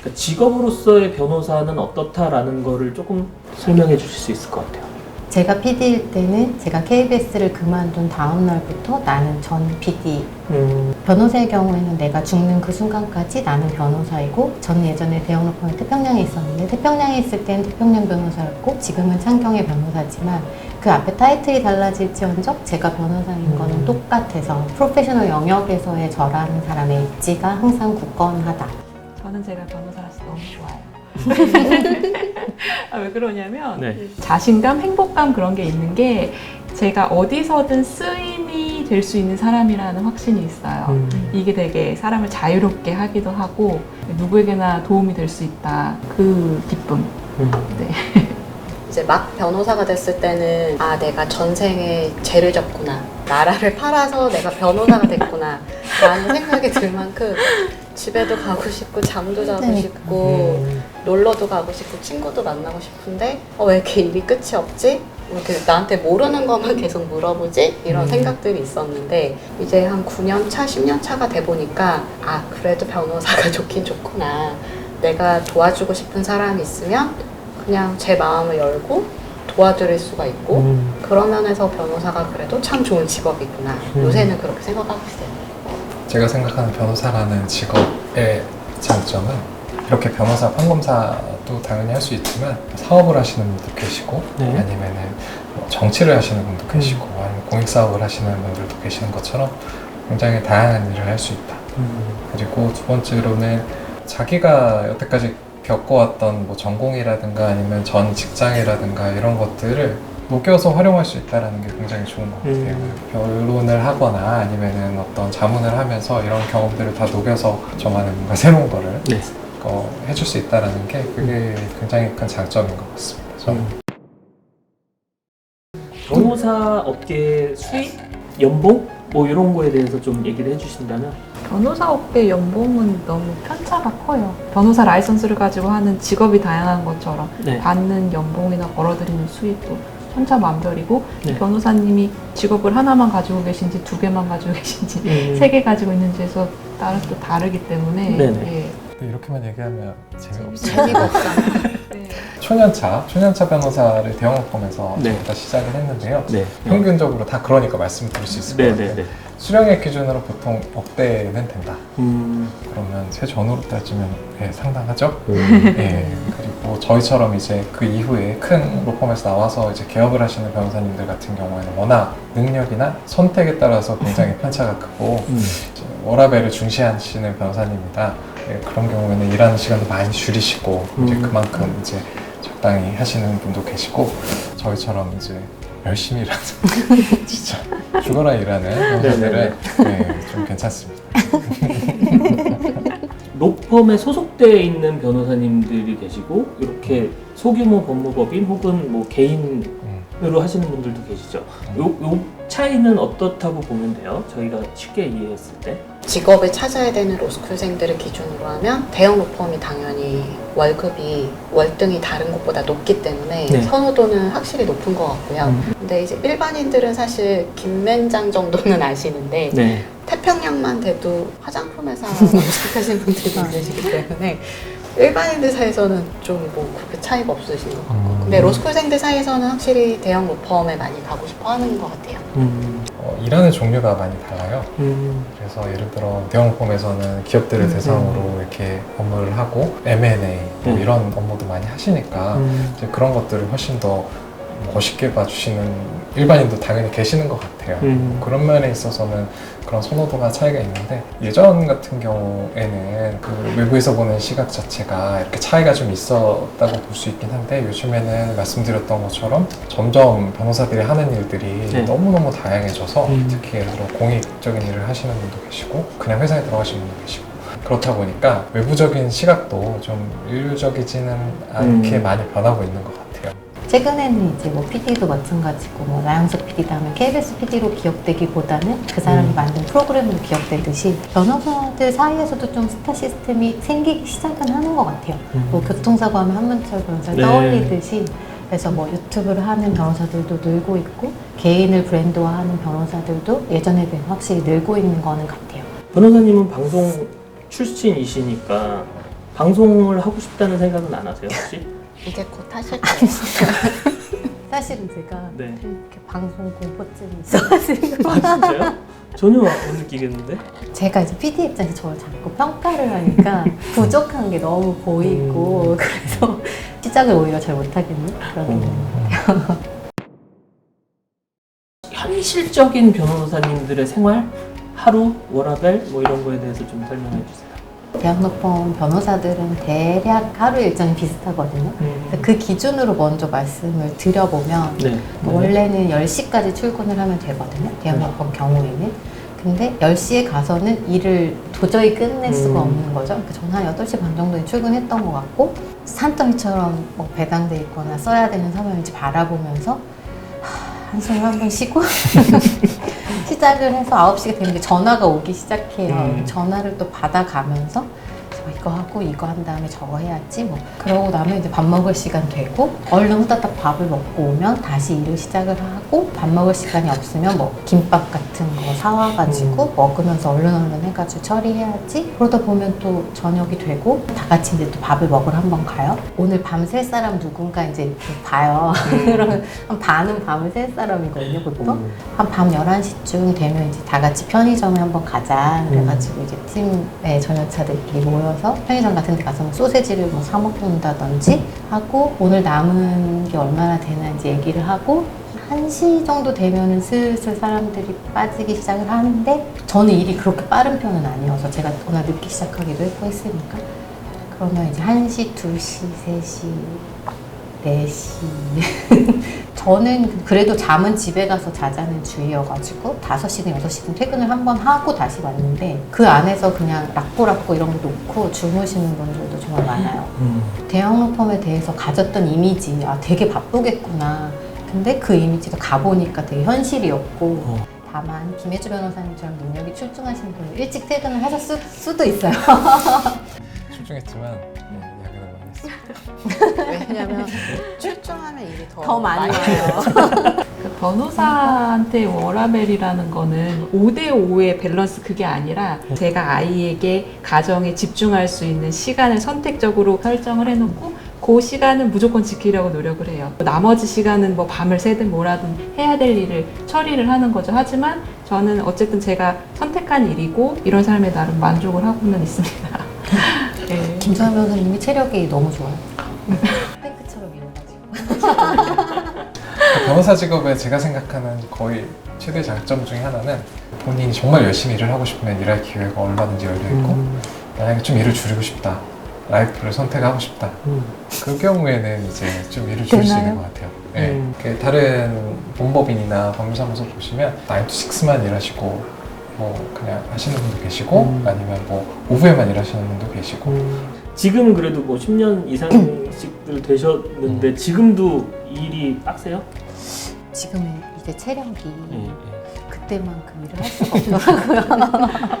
그러니까 직업으로서의 변호사는 어떻다라는 거를 조금 설명해 주실 수 있을 것 같아요. 제가 PD일 때는 제가 KBS를 그만둔 다음 날부터 나는 전 PD. 음, 변호사의 경우에는 내가 죽는 그 순간까지 나는 변호사이고 저는 예전에 대형로펌에 태평양에 있었는데 태평양에 있을 때는 태평양 변호사였고 지금은 창경의 변호사지만 그 앞에 타이틀이 달라질지언정 제가 변호사인 음. 거는 똑같아서 프로페셔널 영역에서의 저라는 사람의 입지가 항상 굳건하다. 저는 제가 변호사라서 너무 좋아요. 아, 왜 그러냐면 네. 자신감, 행복감 그런 게 있는 게 제가 어디서든 쓰임이 될 수 있는 사람이라는 확신이 있어요. 음. 이게 되게 사람을 자유롭게 하기도 하고 누구에게나 도움이 될 수 있다. 그 기쁨. 음. 네. 이제 막 변호사가 됐을 때는 아 내가 전생에 죄를 졌구나 나라를 팔아서 내가 변호사가 됐구나 라는 생각이 들 만큼 집에도 가고 싶고 잠도 자고 그러니까. 싶고 음. 놀러도 가고 싶고 친구도 만나고 싶은데 어, 왜 이렇게 일이 끝이 없지? 이렇게 나한테 모르는 것만 계속 물어보지? 이런 음. 생각들이 있었는데 이제 한 9년 차, 10년 차가 돼 보니까 아 그래도 변호사가 좋긴 좋구나 내가 도와주고 싶은 사람이 있으면 그냥 제 마음을 열고 도와드릴 수가 있고 음. 그런 면에서 변호사가 그래도 참 좋은 직업이구나 음. 요새는 그렇게 생각하고 있어요 제가 생각하는 변호사라는 직업의 장점은 이렇게 변호사, 판검사도 당연히 할 수 있지만 사업을 하시는 분도 계시고 네. 아니면은 뭐 정치를 하시는 분도 계시고 아니면 공익 사업을 하시는 분들도 계시는 것처럼 굉장히 다양한 일을 할 수 있다. 음. 그리고 두 번째로는 자기가 여태까지 겪어왔던 뭐 전공이라든가 아니면 전 직장이라든가 이런 것들을 녹여서 활용할 수 있다는 게 굉장히 좋은 것 같아요. 음. 결론을 하거나 아니면은 어떤 자문을 하면서 이런 경험들을 다 녹여서 저만의 뭔가 새로운 거를 네. 어, 해줄 수 있다는 게 그게 굉장히 큰 장점인 것 같습니다. 저는. 음. 변호사 업계 수입, 연봉 뭐 이런 거에 대해서 좀 얘기를 해주신다면 변호사 업계 연봉은 너무 편차가 커요. 변호사 라이선스를 가지고 하는 직업이 다양한 것처럼 네. 받는 연봉이나 벌어들이는 수입도 천차만별이고 네. 변호사님이 직업을 하나만 가지고 계신지 두 개만 가지고 계신지 음. 세개 가지고 있는지에서 따라 또 다르기 때문에 네네. 예. 근데 이렇게만 얘기하면 재미없어요. 재미가 없잖아. 네. 초년차, 초년차 변호사를 대형업범에서 네. 저희가 시작을 했는데요. 네. 평균적으로 다 그러니까 말씀드릴 수 있을 것 네, 같아요. 네, 네. 수령액 기준으로 보통 억대는 된다. 음. 그러면 세 전후로 따지면 예, 상당하죠. 음. 예, 그리고 저희처럼 이제 그 이후에 큰 로펌에서 나와서 이제 개업을 하시는 변호사님들 같은 경우에는 워낙 능력이나 선택에 따라서 굉장히 편차가 크고 음. 이제 워라밸을 중시하시는 변호사님이다. 예, 그런 경우에는 일하는 시간도 많이 줄이시고 이제 음. 그만큼 이제 적당히 하시는 분도 계시고 저희처럼 이제 열심히 일하는 진짜 죽어라 일하는 변호사들은 예, 좀 괜찮습니다. 로펌에 소속되어 있는 변호사님들이 계시고 이렇게 소규모 법무법인 혹은 뭐 개인으로 음. 하시는 분들도 계시죠. 요, 요 차이는 어떻다고 보면 돼요? 저희가 쉽게 이해했을 때. 직업을 찾아야 되는 로스쿨생들을 기준으로 하면 대형 로펌이 당연히 월급이 월등히 다른 곳보다 높기 때문에 네. 선호도는 확실히 높은 것 같고요. 음. 근데 이제 일반인들은 사실 김맨장 정도는 아시는데 네. 태평양만 돼도 화장품 회사 생각하시는 분들이 계시기 때문에 일반인들 사이에서는 좀 뭐 그렇게 차이가 없으신 것 같고 음. 근데 로스쿨생들 사이에서는 확실히 대형 로펌에 많이 가고 싶어 하는 것 같아요. 음. 어, 일하는 종류가 많이 달라요. 음. 그래서 예를 들어 대형펌에서는 기업들을 음. 대상으로 이렇게 업무를 하고 M&A 뭐 음. 이런 업무도 많이 하시니까 음. 이제 그런 것들을 훨씬 더 멋있게 봐주시는 일반인도 당연히 계시는 것 같아요. 음. 그런 면에 있어서는 그런 선호도가 차이가 있는데 예전 같은 경우에는 그 외부에서 보는 시각 자체가 이렇게 차이가 좀 있었다고 볼 수 있긴 한데 요즘에는 말씀드렸던 것처럼 점점 변호사들이 하는 일들이 네. 너무너무 다양해져서 음. 특히 예를 들어 공익적인 일을 하시는 분도 계시고 그냥 회사에 들어가시는 분도 계시고 그렇다 보니까 외부적인 시각도 좀 일률적이지는 않게 음. 많이 변하고 있는 것 같아요. 최근에는 이제 뭐 PD도 마찬가지고 뭐 나영석 PD다 하면 KBS PD로 기억되기보다는 그 사람이 음. 만든 프로그램으로 기억되듯이 변호사들 사이에서도 좀 스타 시스템이 생기기 시작은 하는 것 같아요. 음. 뭐 교통사고 하면 한문철 변호사 네. 떠올리듯이 그래서 뭐 유튜브를 하는 변호사들도 늘고 있고 개인을 브랜드화하는 변호사들도 예전에 비해 확실히 늘고 있는 거는 같아요. 변호사님은 방송 출신이시니까 방송을 하고 싶다는 생각은 안 하세요 혹시? 이제 곧 하실 거예요. 사실은 제가 네. 이렇게 방송 공포증이 있어가지고 아 진짜요? 전혀 못 느끼겠는데? 제가 이제 PD 입장에서 저를 자꾸 평가를 하니까 부족한 게 너무 보이고 음. 그래서 시작을 오히려 잘 못하겠네 그런 게 있는 현실적인 변호사님들의 생활, 하루, 워라벨 뭐 이런 거에 대해서 좀 설명해 주세요. 대학로펌 변호사들은 대략 하루 일정이 비슷하거든요 음. 그 기준으로 먼저 말씀을 드려보면 네. 원래는 10시까지 출근을 하면 되거든요. 대형업권 경우에는. 근데 10시에 가서는 일을 도저히 끝낼 수가 음. 없는 거죠. 그러니까 저는 한 8시 반 정도에 출근했던 것 같고 산더미처럼 뭐 배당돼 있거나 써야 되는 이제 바라보면서 하, 한숨을 한 번 쉬고 시작을 해서 9시가 되는데 전화가 오기 시작해요. 음. 전화를 또 받아가면서 어, 이거 하고 이거 한 다음에 저거 해야지 뭐 그러고 나면 이제 밥 먹을 시간 되고 얼른 후다닥 밥을 먹고 오면 다시 일을 시작을 하고 밥 먹을 시간이 없으면 뭐 김밥 같은 거 사와가지고 음. 먹으면서 얼른 얼른 해가지고 처리해야지 그러다 보면 또 저녁이 되고 다 같이 이제 또 밥을 먹으러 한번 가요 오늘 밤샐 사람 누군가 이제 이렇게 봐요 그러면 한 반은 밤을 샐 사람이거든요 보통 음. 한밤 11시쯤 되면 이제 다 같이 편의점에 한번 가자. 그래가지고 이제 팀의 전역차들끼리 모여 서 편의점 같은 데 가서 뭐 소세지를 뭐 사 먹는다든지 하고 오늘 남은 게 얼마나 되나 이제 얘기를 하고 1시 정도 되면은 슬슬 사람들이 빠지기 시작을 하는데 저는 일이 그렇게 빠른 편은 아니어서 제가 워낙 늦게 시작하기도 했고 했으니까. 그러면 이제 1시, 2시, 3시, 4시 저는 그래도 잠은 집에 가서 자자는 주의여가지고 5시든 6시든 퇴근을 한 번 하고 다시 왔는데 그 안에서 그냥 락고락고 이런 거 놓고 주무시는 분들도 정말 많아요. 음. 대형 로펌에 대해서 가졌던 이미지, 아, 되게 바쁘겠구나. 근데 그 이미지가 가보니까 되게 현실이었고, 어. 다만, 김혜주 변호사님처럼 능력이 출중하신 분은 일찍 퇴근을 하셨을 수도 있어요. 출중했지만 네, 왜냐면 출중하면 일이 더, 더 많이 와요. 그 변호사한테 워라벨이라는 거는 5대5의 밸런스 그게 아니라 제가 아이에게 가정에 집중할 수 있는 시간을 선택적으로 설정을 해놓고 그 시간은 무조건 지키려고 노력을 해요. 나머지 시간은 뭐 밤을 새든 뭐라든 해야 될 일을 처리를 하는 거죠. 하지만 저는 어쨌든 제가 선택한 일이고 이런 삶에 나름 만족을 하고는 있습니다. 네. 김서현 변호사님이 체력이 너무 좋아요. 탱크처럼 일어나지고. 그 변호사 직업의 제가 생각하는 거의 최대 장점 중에 하나는 본인이 정말 열심히 일을 하고 싶으면 일할 기회가 얼마든지 열려 있고 음. 만약에 좀 일을 줄이고 싶다 라이프를 선택하고 싶다 음. 그 경우에는 이제 좀 일을 줄일 수 되나요? 있는 것 같아요. 네. 음. 그 다른 법무법인이나 법무사무소 보시면 9 to 6만 일하시고 뭐 그냥 하시는 분도 계시고 음. 아니면 뭐 오후에만 일하시는 분도 계시고 음. 지금은 그래도 뭐 10년 이상씩들 되셨는데 지금도 일이 빡세요? 지금은 이제 체력이 예, 그때만큼 일을 할 수가 없더라고요.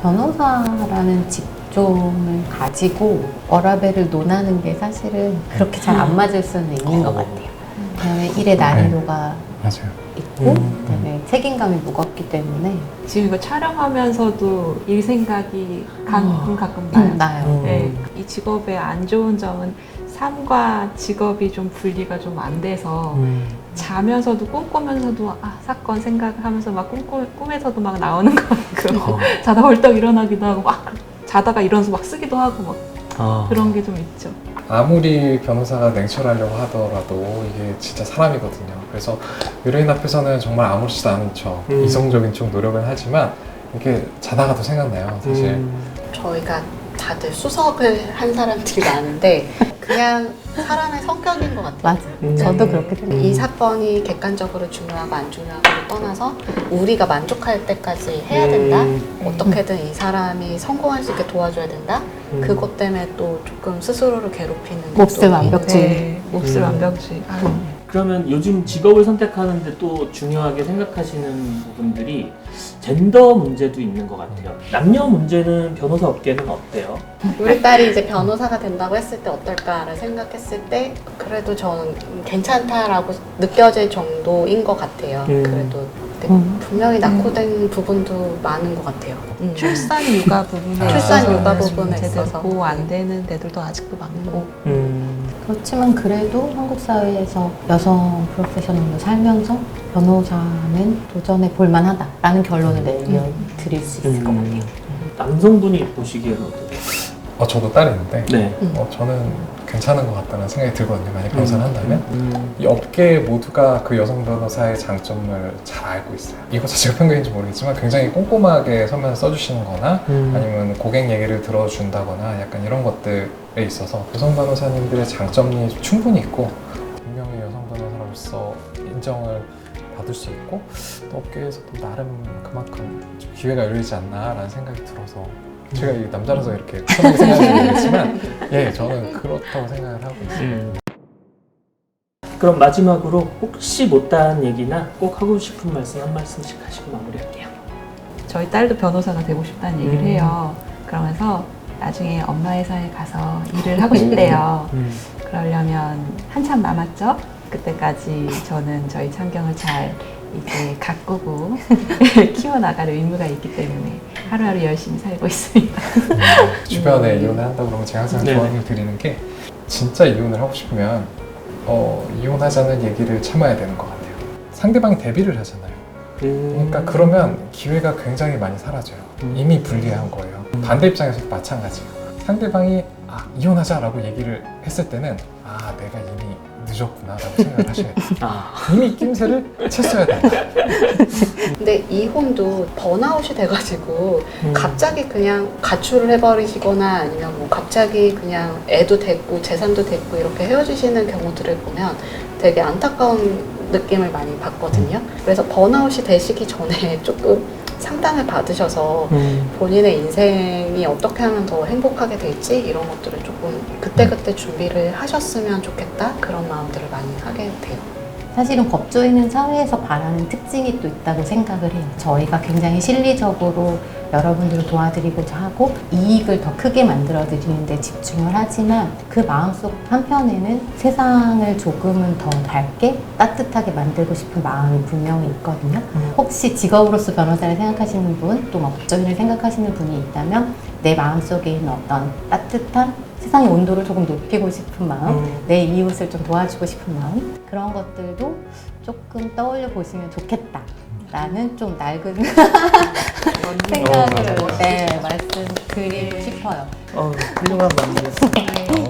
변호사라는 직종을 가지고 워라벨을 논하는 게 사실은 그렇게 잘 안 맞을 수는 있는 것 같아요. 왜냐하면 일의 난이도가 맞아요. 있고 음. 그다음에 책임감이 무겁기 때문에 지금 이거 촬영하면서도 일 생각이 가끔 가끔 나요. 음, 나요. 음. 네, 이 직업의 안 좋은 점은 삶과 직업이 좀 분리가 좀 안 돼서 음. 자면서도 꿈꾸면서도 아 사건 생각하면서 막 꿈꾸, 꿈에서도 막 나오는 거 같고 어. 자다 벌떡 일어나기도 하고 막 자다가 일어나서 막 쓰기도 하고 막 아. 그런 게 좀 있죠. 아무리 변호사가 냉철하려고 하더라도 이게 진짜 사람이거든요. 그래서 의뢰인 앞에서는 정말 아무렇지도 않은 척, 음. 이성적인 척 노력은 하지만 이게 자다가도 생각나요. 사실 음. 저희가 다들 수석을 한 사람들이 많은데 그냥 사람의 성격인 것 같아요. 맞아. 음. 저도 그렇게 생각해요. 이 사건이 객관적으로 중요하고 안 중요하고를 떠나서 우리가 만족할 때까지 해야 된다. 음. 어떻게든 이 사람이 성공할 수 있게 도와줘야 된다. 음. 그것 때문에 또 조금 스스로를 괴롭히는 몹쓸 완벽주의. 네, 몹쓸 음. 완벽주의. 아유. 그러면 요즘 직업을 선택하는데 또 중요하게 생각하시는 부분들이 젠더 문제도 있는 것 같아요. 남녀 문제는 변호사 업계는 어때요? 우리 딸이 이제 변호사가 된다고 했을 때 어떨까를 생각했을 때 그래도 저는 괜찮다라고 느껴질 정도인 것 같아요. 음. 그래도 음. 분명히 낙후된 부분도 많은 것 같아요. 음. 출산 육아 부분에 출산 있어서는 육아 부분에 제대로 있어서. 보호 안 되는 데들도 아직도 많고 음. 그렇지만 그래도 한국 사회에서 여성 프로페셔널로 살면서 변호사는 도전해 볼 만하다라는 결론을 내려 드릴 수 있을 것 같아요. 남성분이 보시기에는 어떠세요? 어, 저도 딸이 있는데 네. 어, 저는 괜찮은 것 같다는 생각이 들거든요. 만약 변호사를 한다면 음. 이 업계 모두가 그 여성 변호사의 장점을 잘 알고 있어요. 이거 자체가 편견인지 모르겠지만 굉장히 꼼꼼하게 서면 써주시는 거나 음. 아니면 고객 얘기를 들어준다거나 약간 이런 것들에 있어서 여성 변호사님들의 장점이 충분히 있고 분명히 여성 변호사로서 인정을 받을 수 있고 또 업계에서도 나름 그만큼 좀 기회가 열리지 않나라는 생각이 들어서 제가 이 남자라서 이렇게 편하게 생각하지 모르겠지만 예 저는 그렇다고 생각을 하고 있어요. 음. 그럼 마지막으로 혹시 못다한 얘기나 꼭 하고 싶은 말씀 한 말씀씩 하시고 마무리할게요. 저희 딸도 변호사가 되고 싶다는 얘기를 음. 해요. 그러면서 나중에 엄마 회사에 가서 일을 하고 싶대요. 음. 그러려면 한참 남았죠? 그때까지 저는 저희 창경을 잘 이제 가꾸고 키워나갈 의무가 있기 때문에 하루하루 열심히 살고 있습니다. 주변에 이혼을 한다고 그러면 제가 항상 네네. 조언을 드리는 게 진짜 이혼을 하고 싶으면 어, 이혼하자는 얘기를 참아야 되는 것 같아요. 상대방이 대비를 하잖아요. 음. 그러니까 그러면 기회가 굉장히 많이 사라져요. 음. 이미 불리한 거예요. 반대 입장에서도 마찬가지예요. 상대방이 아, 이혼하자라고 얘기를 했을 때는 아 내가 이미 늦었구나라고 생각을 하셔야 돼요. 아. 이미 낌새를 챘어야 된다. 근데 이혼도 번아웃이 돼가지고 음. 갑자기 그냥 가출을 해버리시거나 아니면 뭐 갑자기 그냥 애도 됐고 재산도 됐고 이렇게 헤어지시는 경우들을 보면 되게 안타까운 느낌을 많이 받거든요. 그래서 번아웃이 되시기 전에 조금 상담을 받으셔서 음. 본인의 인생이 어떻게 하면 더 행복하게 될지 이런 것들을 조금 그때그때 준비를 하셨으면 좋겠다 그런 마음들을 많이 하게 돼요. 사실은 법조인은 사회에서 바라는 특징이 또 있다고 생각을 해요. 저희가 굉장히 실리적으로 여러분들을 도와드리고자 하고 이익을 더 크게 만들어 드리는데 집중을 하지만 그 마음속 한편에는 세상을 조금은 더 밝게 따뜻하게 만들고 싶은 마음이 분명히 있거든요. 음. 혹시 직업으로서 변호사를 생각하시는 분, 또뭐 법조인을 생각하시는 분이 있다면 내 마음속에 있는 어떤 따뜻한 세상의 온도를 조금 높이고 싶은 마음, 음. 내 이웃을 좀 도와주고 싶은 마음 그런 것들도 조금 떠올려 보시면 좋겠다. 라는 좀 낡은 생각을 어, 네, 말씀드리고 싶어요. 어, 훌륭한 마무리였습니다.